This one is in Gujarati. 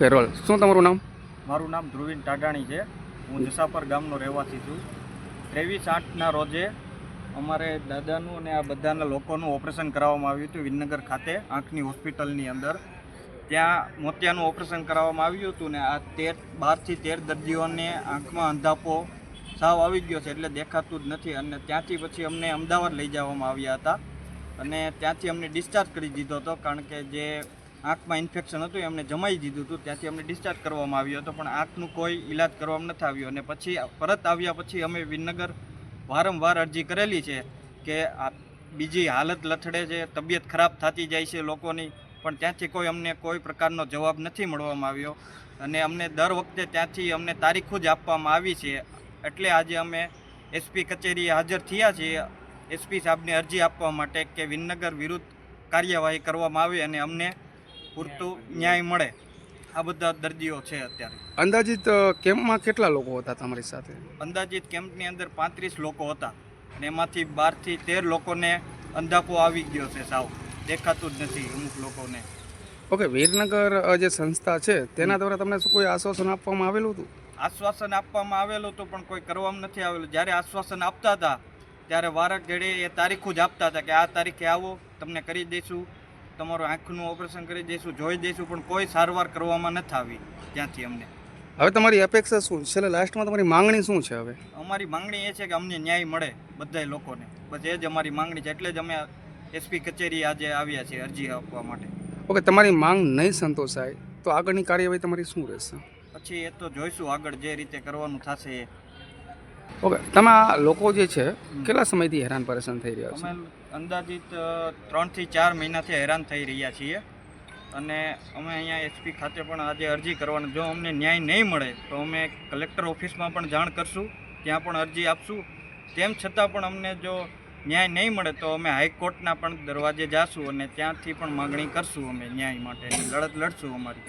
કેરોલ શું તમારું નામ? મારું નામ ધ્રુવીન ટાટાણી છે. હું જસાપર ગામનો રહેવાસી છું. ત્રેવીસ આઠના રોજે અમારે દાદાનું અને આ બધાના લોકોનું ઓપરેશન કરાવવામાં આવ્યું હતું વિનગર ખાતે, આંખની હોસ્પિટલની અંદર. ત્યાં મોતિયાનું ઓપરેશન કરાવવામાં આવ્યું હતું ને આ તેર, બારથી તેર દર્દીઓને આંખમાં અંધાપો સાવ આવી ગયો છે એટલે દેખાતું જ નથી. અને ત્યાંથી પછી અમને અમદાવાદ લઈ જવામાં આવ્યા હતા. અને ત્યાંથી અમને ડિસ્ચાર્જ કરી દીધો હતો કારણ કે જે આંખમાં ઇન્ફેક્શન હતું એમને જમાઈ દીધું હતું. ત્યાંથી અમને ડિસ્ચાર્જ કરવામાં આવ્યો હતો, પણ આંખનું કોઈ ઇલાજ કરવામાં નથી આવ્યો. અને પછી પરત આવ્યા પછી અમે વિનગર વારંવાર અરજી કરેલી છે કે બીજી હાલત લથડે છે, તબિયત ખરાબ થતી જાય છે લોકોની, પણ ત્યાંથી કોઈ અમને કોઈ પ્રકારનો જવાબ નથી મળવામાં આવ્યો. અને અમને દર વખતે ત્યાંથી અમને તારીખો જ આપવામાં આવી છે. એટલે આજે અમે એસપી કચેરીએ હાજર થયા છીએ. એસપી સાહેબને અરજી આપવા માટે કે વિનગર વિરુદ્ધ કાર્યવાહી કરવામાં આવે અને અમને પૂરતું ન્યાય મળે. આ બધા દર્દીઓ છે અત્યારે. અંદાજિત કેમ્પમાં કેટલા લોકો હતા તમારી સાથે? અંદાજિત કેમ્પની અંદર પાંત્રીસ લોકો હતા અને એમાંથી બારથી તેર લોકોને અંધાપો આવી ગયો છે સાવ. દેખાતું જ નથી અમુક લોકોને. ઓકે વીરનગર જે સંસ્થા છે તેના દ્વારા તમને શું કોઈ આશ્વાસન આપવામાં આવેલું હતું? આશ્વાસન આપવામાં આવેલું હતું પણ કોઈ કરવામાં નથી આવેલું. જ્યારે આશ્વાસન આપતા હતા ત્યારે વારક ઘડે એ તારીખો જ આપતા હતા કે આ તારીખે આવો તમને કરી દઈશું. તમારું આંખનું ઓપરેશન કરી દઈશું જોઈ દઈશું પણ કોઈ સારવાર કરવામાં નથી આવી ત્યાંથી અમને. હવે તમારી અપેક્ષા શું? છે છેલ્લે લાસ્ટમાં તમારી માંગણી શું છે હવે? અમારી માંગણી એ છે કે અમને ન્યાય મળે બધાય લોકોને. બસ એ જ અમારી માંગણી છે એટલે જ અમે એસપી કચેરી આજે આવ્યા છીએ અરજી આપવા માટે. ઓકે તમારી માંગ નહીં સંતોષાય તો આગળની કાર્યવાહી તમારી શું રહેશે? પછી એ તો જોઈશું આગળ જે રીતે કરવાનું થશે એ. ઓકે તમે આ લોકો જે છે કેટલા સમયથી હેરાન પરેશાન થઈ રહ્યા છે? અમે અંદાજિત ત્રણથી ચાર મહિનાથી હેરાન થઈ રહ્યા છીએ. અને અમે અહીંયા એસપી ખાતે પણ આજે અરજી કરવાની જો અમને ન્યાય નહીં મળે તો અમે કલેક્ટર ઓફિસમાં પણ જાણ કરશું ત્યાં પણ અરજી આપશું. તેમ છતાં પણ અમને જો ન્યાય નહીં મળે તો અમે હાઈકોર્ટના પણ દરવાજે જાશું અને ત્યાંથી પણ માગણી કરશું અમે ન્યાય માટેની લડત લડશું અમારી.